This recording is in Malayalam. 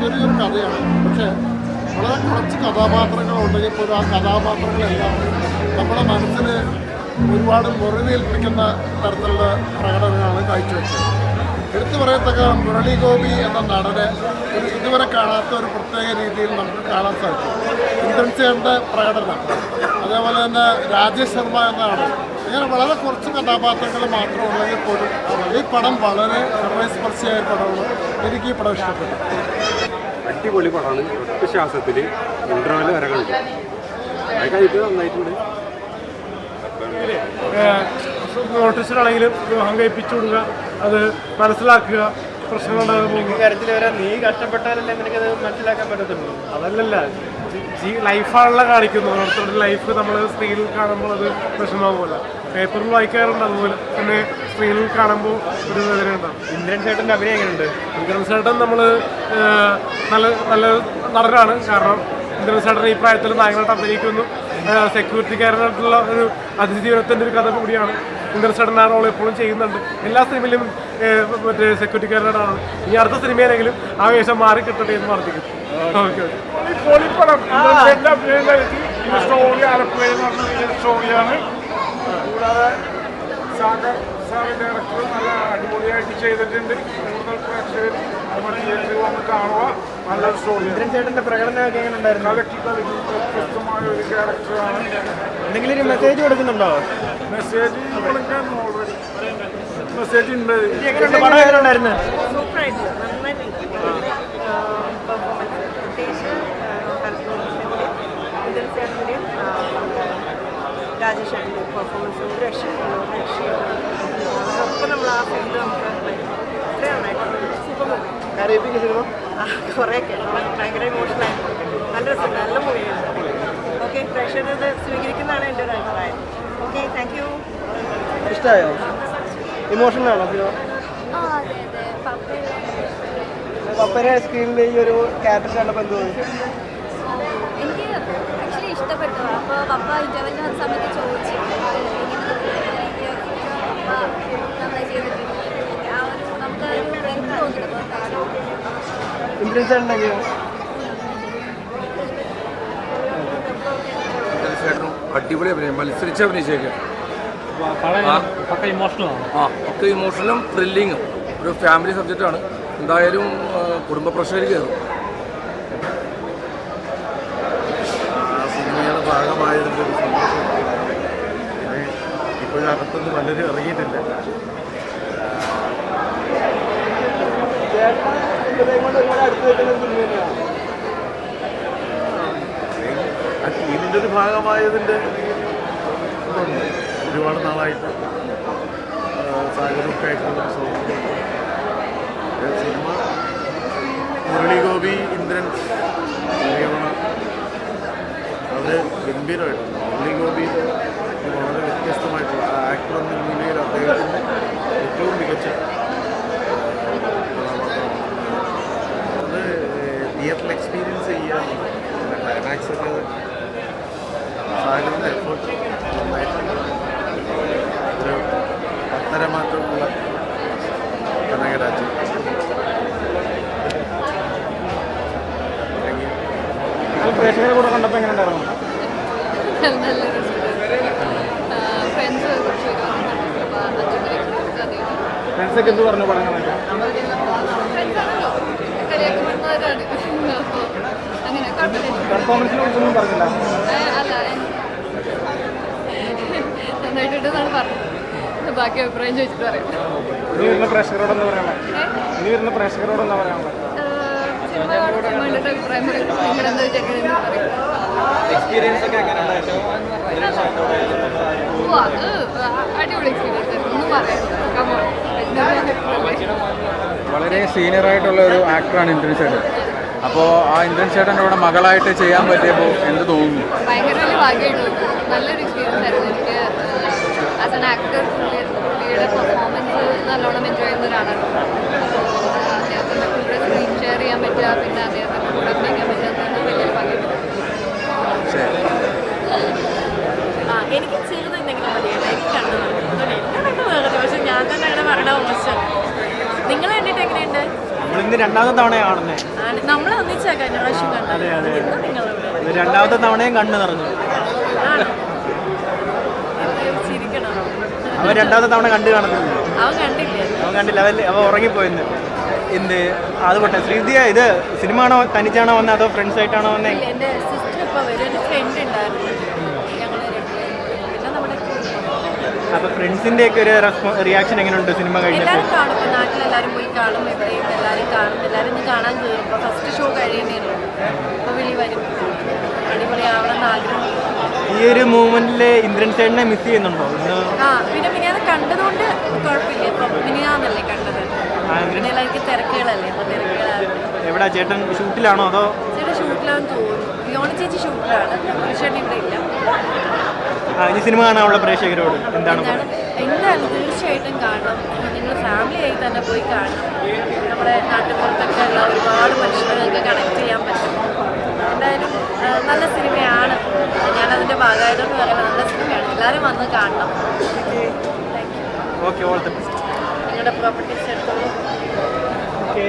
ചെറിയൊരു കഥയാണ്. പക്ഷേ വളരെ കുറച്ച് കഥാപാത്രങ്ങളുണ്ടെങ്കിൽ പോലും ആ കഥാപാത്രങ്ങളെല്ലാം നമ്മുടെ മനസ്സിൽ ഒരുപാട് മുറിവേൽപ്പിക്കുന്ന തരത്തിലുള്ള പ്രകടനമാണ് കാഴ്ചവെച്ചത്. എടുത്തു പറയത്തക്ക മുരളി ഗോപി എന്ന നടനെ ഒരു ഇതുവരെ കാണാത്ത ഒരു പ്രത്യേക രീതിയിൽ നമുക്ക് കാണാൻ സാധിക്കും. ഇന്ദ്രൻസേന്റെ പ്രകടനം. അതേപോലെ തന്നെ രാജേഷ് ശർമ്മ എന്നാണ് ഇങ്ങനെ വളരെ കുറച്ച് കഥാപാത്രങ്ങൾ മാത്രം ഉള്ളെങ്കിൽ പോലും ഈ പടം വളരെ ഹൃദയസ്പർശിയായ പടമാണ്. എനിക്ക് ഈ പടം ഇഷ്ടപ്പെട്ടു. അടിപൊളി പടമാണ്. ഒറ്റ ശ്വാസത്തിൽ വരെ കണ്ടു. നന്നായിട്ടുണ്ട്. നോട്ടീസിലാണെങ്കിലും വിവാഹം കഴിപ്പിച്ചു കൊടുക്കുക അത് മനസ്സിലാക്കുക പ്രശ്നങ്ങളുണ്ടാകുമ്പോൾ പോകുക. കാര്യത്തിൽ വരാൻ നീ കഷ്ടപ്പെട്ടാലല്ലേ നിനക്കത് മനസ്സിലാക്കാൻ പറ്റത്തുള്ളൂ? അതല്ലല്ല ലൈഫാണല്ലോ കാണിക്കുന്നത്. ഓരോരുത്തരുടെ ലൈഫ് നമ്മൾ സ്ക്രീനിൽ കാണുമ്പോൾ അത് വിഷമാകുമല്ല പേപ്പറിൽ വായിക്കാറുണ്ട് അതുപോലെ തന്നെ സ്ക്രീനിൽ കാണുമ്പോൾ ഒരു വേദന ഉണ്ടാവും. ഇന്ദ്രൻ ചേട്ടന്റെ അഭിനയം എങ്ങനെയുണ്ട് ഇന്ദ്രൻ ചേട്ടൻ നമ്മൾ നല്ല നല്ല നടനാണ്. കാരണം ഇന്ദ്രൻ ചേട്ടൻ ഈ പ്രായത്തിൽ നായകനായിട്ട് അഭിനയിക്കുന്നു. സെക്യൂരിറ്റിക്കാരനായിട്ടുള്ള ഒരു അതിജീവനത്തിന്റെ ഒരു കഥ കൂടിയാണ് ഇന്ദ്രൻ ചേട്ടൻ ആ റോൾ എപ്പോഴും ചെയ്യുന്നുണ്ട്. എല്ലാ സിനിമയിലും മറ്റേ സെക്യൂരിറ്റിക്കാരനാണ് ഈ അടുത്ത സിനിമയിലെങ്കിലും ആ വേഷം മാറി കിട്ടട്ടെ എന്ന് പറഞ്ഞിരിക്കും ഓക്കെ. ഓക്കെ. സ്റ്റോറി ആലപ്പുഴ എന്ന് പറഞ്ഞ സ്റ്റോറിയാണ് കൂടാതെ സാഗർ സാറിന്റെ ഡയറക്ടർ നല്ല അടിപൊളിയായിട്ട് ചെയ്തിട്ടുണ്ട്. കൂടുതൽ പ്രേക്ഷകർ നമ്മുടെ തിയേറ്ററിൽ വന്ന് കാണുക. നല്ല സ്റ്റോറി ചേട്ടന്റെ പ്രകടനമൊക്കെ എങ്ങനെ ഉണ്ടായിരുന്നു? കളിക്കും വ്യത്യസ്തമായ ഒരു ക്യാരക്ടറാണ് എന്തെങ്കിലും ഒരു മെസ്സേജ് കൊടുക്കുന്നുണ്ടോ? മെസ്സേജ് കൊടുക്കാൻ ഓൾറെഡി മെസ്സേജ് ഉണ്ട്. എങ്ങനെയുണ്ട് പടം എങ്ങനെ ഉണ്ടായിരുന്നു സൂപ്പറായിട്ടുണ്ട് നന്നായിട്ടുണ്ട് പെർഫോമൻസ് പ്രത്യേകിച്ച് ഇന്ദ്രൻസേട്ടന്റെയും രാജേഷ് ചേട്ടന്റെയും പെർഫോമൻസ് ഒരു രക്ഷയില്ല ഒരു രക്ഷയില്ല അതൊക്കെ നമ്മൾ ആ ഫീൽഡ് നമുക്ക് ഇത്രയും നന്നായിട്ടുണ്ട് സൂപ്പർ മൂവി കുറേയൊക്കെ. ഭയങ്കര ഇമോഷണലായിരുന്നു നല്ല രസമുണ്ട് നല്ല മൂവിയാണ് ഓക്കെ പ്രേക്ഷകർ ഇത് സ്വീകരിക്കുന്നതാണ് എന്റെ ഒരു അഭിപ്രായം. ഓക്കെ താങ്ക് യു ഇഷ്ടമായോ ഇമോഷണലാണോ സിനിമ ആ അതെ അതെ. പപ്പയുടെ പപ്പരെ സ്ക്രീനിൽ ഈ ഒരു ക്യാരക്ടർ കണ്ടപ്പോൾ എന്ത് തോന്നി? എനിക്ക് ആക്ച്വലി ഇഷ്ടപ്പെട്ടു അപ്പോൾ പപ്പ ഇന്റർവെല്ലിന് വന്ന സമയത്ത് ചോദിച്ചു ഇങ്ങനെ പപ്പ നമ്മളെ ചെയ്തിട്ടുണ്ട് ആ ഒരു നമുക്ക് ഒരു ഫ്രണ്ട് തോന്നിയിരുന്നു എങ്ങനെയോ ചേട്ടനും അടിപൊളി അഭിനയം. മത്സരിച്ച് അഭിനയിച്ചേക്കാം. ആ. ഒക്കെ ഇമോഷണലും ത്രില്ലിങ്ങും ഒരു ഫാമിലി ആണ്. എന്തായാലും ആ, കുടുംബ പ്രശ്നം കയറും സിനിമയുടെ ഭാഗമായതിന്റെ ഒരു സന്തോഷം. ഇപ്പോഴും അകത്തൊന്നും പലരും ഇറങ്ങിയിട്ടില്ല ചേട്ടൻ ഇന്ദ്രൻ കൊണ്ട് ഒരുപാട് അടുത്ത് നിൽക്കുന്ന ഒരു സിനിമ തന്നെയാണ് ആ ടീമിന്റെ ഒരു ഭാഗമായതിന്റെ ഒരുപാട് നാളായിട്ട് സാഗരമൊക്കെ ആയിട്ടുള്ള സിനിമ മുരളി ഇന്ദ്രൻ രമണ അത് ഗംഭീരമായിട്ടുണ്ട്. മുരളി വളരെ വ്യത്യസ്തമായിട്ടുള്ള ആക്ടർ എന്ന നിലയിൽ അദ്ദേഹത്തിന്റെ ഏറ്റവും മികച്ച അത് തിയേറ്ററിൽ എക്സ്പീരിയൻസ് ചെയ്യാൻ ക്ലൈമാക്സ് ഒക്കെ സാഗറിന്റെ എഫേർട്ട് നന്നായിട്ട് ഒരു പത്തര മാത്രമുള്ള കനകരാജ് താങ്ക് യു പ്രേക്ഷകരെ കൂടെ കണ്ടപ്പോൾ എങ്ങനെ ഉണ്ടായിരുന്നു? ഫ്രണ്ട്സൊക്കെ എന്ത് പറഞ്ഞു പടം കാണാൻ ഫ്രണ്ട്സാണല്ലോ കളിയാക്കുന്നവരാണ് അപ്പോൾ അങ്ങനെ പറഞ്ഞില്ല. അല്ല എൻ- നന്നായിട്ടുണ്ടെന്നാണ് പറഞ്ഞത്. ബാക്കി അഭിപ്രായം ചോദിച്ചിട്ട് പറയാം. ഇനി വരുന്ന പ്രേക്ഷകരോട് എന്താ ഇനി വരുന്ന പ്രേക്ഷകരോട് എന്താ പറയാനുള്ളത് എക്സ്പീരിയൻസ് ഒക്കെ എങ്ങനെ ഉണ്ടായിരുന്നു ഓ അത് അടിപൊളി എക്സ്പീരിയൻസ് ആയിരുന്നു. ഒന്നും പറയാം വളരെ സീനിയർ ആയിട്ടുള്ള ഒരു ആക്ടറാണ് ഇന്ദ്രൻ ചേട്ടൻ അപ്പോൾ ആ ഇന്ദ്രൻ ചേട്ടന്റെ കൂടെ മകളായിട്ട് ചെയ്യാൻ പറ്റിയപ്പോൾ എന്ത് തോന്നുന്നു? ഭയങ്കര വലിയ ഭാഗ്യമായിട്ട് നല്ലൊരു എക്സ്പീരിയൻസ് ആയിരുന്നു. എനിക്ക് ആസ് ആൻ ആക്ടർ പുള്ളിയുടെ പെർഫോമൻസ് നല്ലോണം എൻജോയ് ചെയ്യുന്ന ഒരാളാണ്. അദ്ദേഹത്തിന്റെ കൂടെ സ്ക്രീൻ ഷെയർ ചെയ്യാൻ പറ്റുക പിന്നെ അദ്ദേഹത്തിന്റെ കൂടെ അഭിനയിക്കാൻ പറ്റുക വലിയൊരു ഭാഗ്യമാണ് ശരി ആ എനിക്ക് ചെറുത് എന്തെങ്കിലും മതിയല്ല എനിക്ക് കണ്ടു എന്നെ കണ്ടു വേറെ പക്ഷെ ഞാൻ തന്നെ അങ്ങനെ പറയണ മോശം നിങ്ങൾ കണ്ടിട്ട് എങ്ങനെയുണ്ട്? നമ്മളിന്ന് രണ്ടാമത്തെ തവണയാണ് കാണുന്നത് നമ്മൾ ഒന്നിച്ചാ കഴിഞ്ഞ പ്രാവശ്യം കണ്ടത്. അതെ, അതെ. ഇന്ന് നിങ്ങളിവിടെ? ഇത് രണ്ടാമത്തെ തവണയും കണ്ണു നിറഞ്ഞു. ആണോ? അവൻ രണ്ടാമത്തെ തവണ കണ്ടു കാണുന്നില്ല അവൻ കണ്ടില്ലേ? അവൻ കണ്ടില്ല. അവൻ അവൻ ഉറങ്ങിപ്പോയിന്ന്. എന്ത്? അത് പോട്ടെ. ശ്രീതിയ ഇത് സിനിമ ആണോ തനിച്ചാണോ വന്നത് അതോ ഫ്രണ്ട്സ് ആയിട്ടാണോ വന്നേ? ഇല്ല, എന്റെ സിസ്റ്റർ ഇപ്പോൾ വരും. എന്റെ ഫ്രണ്ട് ഉണ്ടായിരുന്നു. ഞങ്ങൾ പിന്നെ നമ്മുടെ അപ്പൊ ഫ്രണ്ട്സിന്റെ ഒക്കെ ഒരു റിയാക്ഷൻ എങ്ങനെയുണ്ട്? സിനിമ കഴിഞ്ഞിട്ട് എല്ലാവരും കാണും. ഇപ്പോൾ നാട്ടിലെല്ലാവരും പോയി കാണും എവിടെയും എല്ലാവരും കാണും എല്ലാവരും ഒന്ന് കാണാൻ കയറും ഇപ്പോൾ ഫസ്റ്റ് ഷോ കഴിയുന്നേ ഉള്ളൂ ഇപ്പോൾ വിളി വരും അടിപൊളിയാവണം എന്ന് ആഗ്രഹം ഈ ഒരു മൂവ്മെന്റിലെ ഇന്ദ്രൻ ചേട്ടനെ മിസ് ചെയ്യുന്നുണ്ടോ? ആ പിന്നെ മിനിയാന്ന് കണ്ടതുകൊണ്ട് കുഴപ്പമില്ല. ഇപ്പം മിനിയാന്നല്ലേ കണ്ടത്. പിന്നെ എല്ലാവർക്കും തിരക്കുകളല്ലേ എവിടാ ചേട്ടൻ? ഷൂട്ടിലാണോ അതോ? ചേട്ടാ ഷൂട്ടിലാന്ന് തോന്നുന്നു. യോണി ചേച്ചി ഷൂട്ടിലാണ്. പക്ഷേ ഇവിടെ ഇല്ല. ആ, ഇനി സിനിമ കാണാനുള്ള പ്രേക്ഷകരോട് എന്താണ് എന്താണ്? എന്തായാലും തീർച്ചയായിട്ടും കാണണം. നിങ്ങൾ ഫാമിലി ആയി തന്നെ പോയി കാണണം. നമ്മുടെ നാട്ടുപുറത്തൊക്കെ ഉള്ള ഒരുപാട് മനുഷ്യർക്ക് കണക്ട് ചെയ്യാൻ പറ്റും എന്തായാലും ആ, നല്ല സിനിമയാണ് ഞാനതിന്റെ ഭാഗമായിട്ടൊന്ന് പറയുന്നത് നല്ല സിനിമയാണ് വന്ന് കാണണം. ഓക്കെ ഓൾ ദ ബെസ്റ്റ് നിങ്ങളുടെ പ്രോപ്പർട്ടീസ് എടുത്തോളൂ. ഓക്കെ